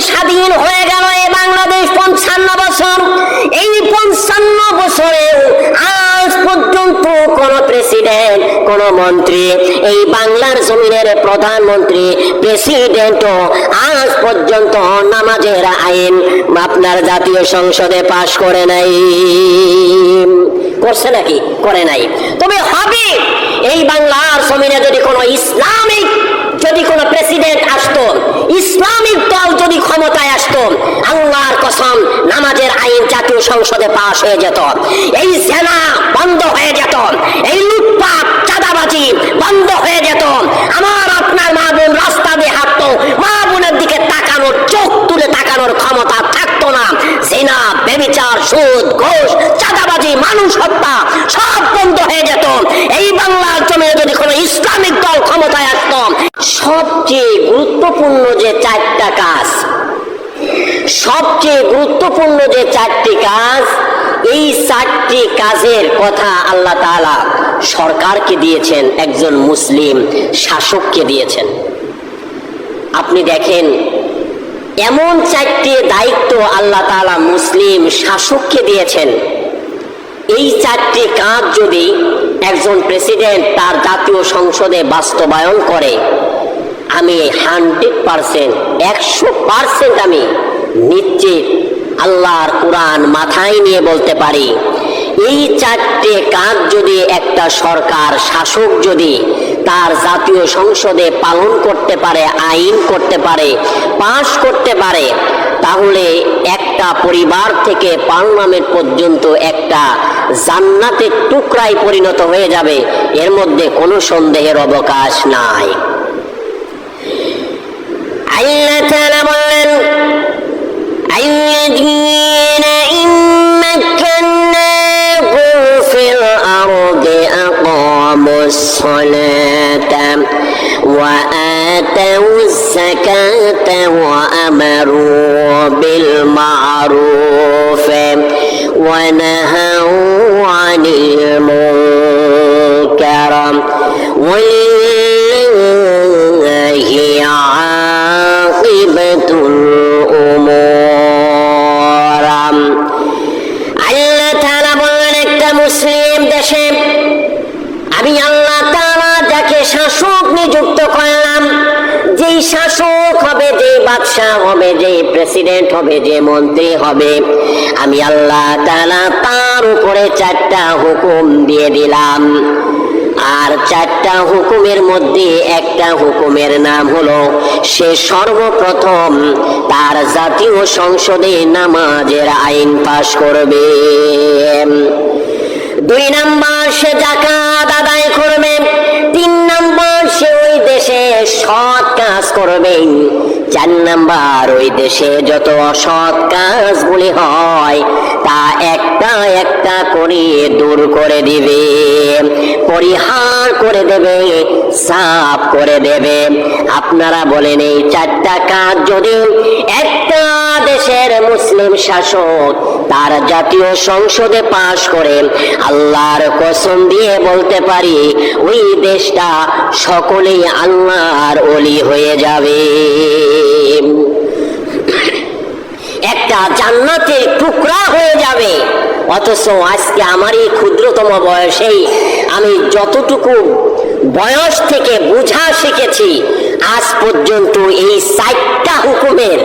স্বাধীন হয়ে গেল এই বাংলাদেশ পঞ্চান্ন বছর। এই পঞ্চান্ন বছরে আজ পর্যন্ত কোন প্রেসিডেন্ট কোন মন্ত্রী, এই বাংলার জমিনের প্রধানমন্ত্রী প্রেসিডেন্টও আজ পর্যন্ত নামাজের আইন আপনার জাতীয় সংসদে পাশ করে নাই। করছে নাকি? করে নাই। তবে হবে। এই বাংলার জমিনে যদি কোনো ইসলামিক যদি কোনো প্রেসিডেন্ট আসতো, ইসলামিক দল যদি ক্ষমতায় আসতো, আল্লাহর কসম নামাজের আইন জাতীয় সংসদে পাশ হয়ে যেত। এই সেনা বন্ধ হয়ে যেত। এই লুটপাট, চাঁদাবাজি বন্ধ হয়ে যেত। আমার আপনার মা বোন রাস্তা দিয়ে হাঁটতো, মা বোনের দিকে তাকানোর, চোখ তুলে তাকানোর ক্ষমতা থাকতো না। সেনা বেবিচার, সুদ, ঘোষ, চাঁদাবাজি, মানুষ হত্যা সব বন্ধ হয়ে যেত। এই বাংলার জমিনে যদি কোনো ইসলামিক গুরুত্বপূর্ণ যে চারটা কাজ, সবচেয়ে গুরুত্বপূর্ণ যে চারটি কাজ, এই চারটি কাজের কথা আল্লাহ তাআলা সরকারকে দিয়েছেন, একজন মুসলিম শাসককে দিয়েছেন। আপনি দেখেন, এমন চারটি দায়িত্ব আল্লাহ তাআলা মুসলিম শাসককে দিয়েছেন। এই চারটি কাজ যদি একজন প্রেসিডেন্ট তার জাতীয় সংসদে বাস্তবায়ন করে আমি হান্ড্রেড পার্সেন্ট, একশো পার্সেন্ট আমি নিশ্চিত আল্লাহর কোরআন মাথায় নিয়ে বলতে পারি। এই চারটে কাজ যদি একটা সরকার শাসক যদি তার জাতীয় সংসদে পালন করতে পারে, আইন করতে পারে, পাশ করতে পারে, তাহলে একটা পরিবার থেকে পার্লামেন্ট পর্যন্ত একটা জান্নাতের টুকরায় পরিণত হয়ে যাবে। এর মধ্যে কোনো সন্দেহের অবকাশ নাই। الذين إن في الأرض أقاموا الصلاة وآتوا الزكاة وأمروا بالمعروف ونهوا শাসক হবে যে বাদশাহ হবে, যে প্রেসিডেন্ট হবে, যে মন্ত্রী হবে। আমি আল্লাহ তাআলা তার উপরে চারটা হুকুম দিয়ে দিলাম। আর চারটা হুকুমের মধ্যে একটা হুকুমের নাম হলো, সে সর্বপ্রথম তার জাতীয় সংসদে নামাজের আইন পাশ করবে। দুই নাম্বার, সে জাকাত আদায় করবে। সৎ কাজ করবে। চার নাম্বার, ওই দেশে যত অসৎ কাজগুলি হয়, তা একটা একটা করে দূর করে দিবে। পরিহার করে দেবে, সাফ করে দেবে। আপনারা বলেন এই চারটা কাজ যদি একটা দেশের মুসলিম শাসক তার জাতীয় সংসদে পাশ করে, আল্লাহর কসম দিয়ে বলতে পারি, ওই দেশটা সকলেই আল্লাহর অলি হয়ে যাবে। একটা জান্নাতের টুকরা হয়ে যাবে। অথচ আজকে আমার এই ক্ষুদ্রতম বয়সেই আমি যতটুকু বয়স থেকে বুঝা শিখেছি, আজ পর্যন্ত এই সাতটা হুকুমের,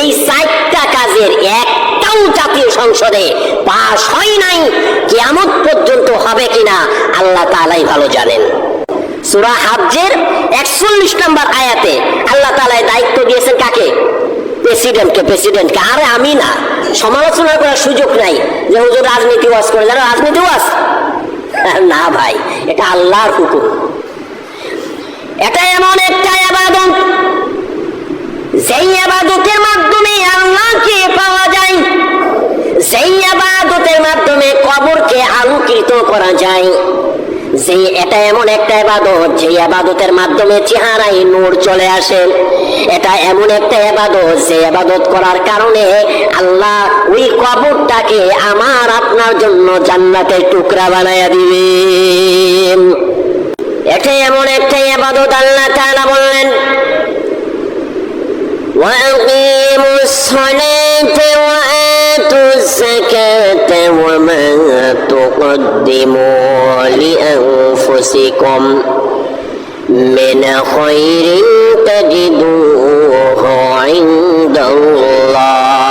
এই সাতটা কাজের একটাও জাতীয় সংসদে পাশ হয় নাই কেমন পর্যন্ত হবে কিনা আল্লাহ তালাই ভালো জানেন। সুরা হাবজের একচল্লিশ নম্বর আয়াতে আল্লাহ তালায় দায়িত্ব দিয়েছেন কাকে? প্রেসিডেন্টকে প্রেসিডেন্টকে। আরে আমি না, সমালোচনা করার সুযোগ নাই। যে হুজুর রাজনীতি ওয়াজ করে, জানো রাজনীতি ওয়াজ? না ভাই, এটা আল্লাহর হুকুম। এটা এমন একটা আবাদত, যেই আবাদতের মাধ্যমে আল্লাহকে পাওয়া যায় সেই আবাদতের মাধ্যমে কবরকে আলোকিত করা যায়। যে এটা এমন একটা আবাদত যে আবাদতের মাধ্যমে চেহারায় নূর চলে আসে এটা এমন একটা আবাদত যে আবাদত করার কারণে আল্লাহ ওই কবরটাকে আমার আপনার জন্য জান্নাতের টুকরা বানায়া দিবে এটা এমন একটা আবাদত আল্লাহ তাআলা বললেন وأقيموا الصلاة وآتوا الزكاة وما تقدموا لأنفسكم من خير تجدوه عند الله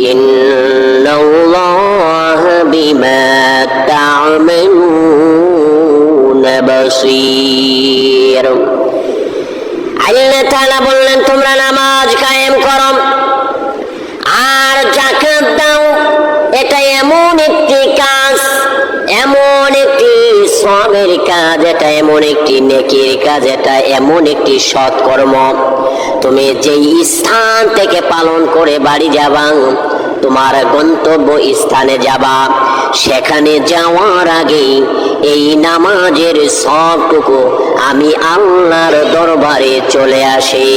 إن الله بما تعملون بصير আল্লাহ তাআলা বললেন তোমরা নামাজ কায়েম করো এমন একটি কাজ, এমন একটি সবের কাজ, এটা এমন একটি নেকির কাজ, এটা এমন একটি সৎকর্ম। তুমি যেই স্থান থেকে পালন করে বাড়ি যাবা, তোমার গন্তব্য স্থানে যাবা। সেখানে যাওয়ার আগে এই নামাজের সবটুকু আমি আল্লাহর দরবারে চলে আসি।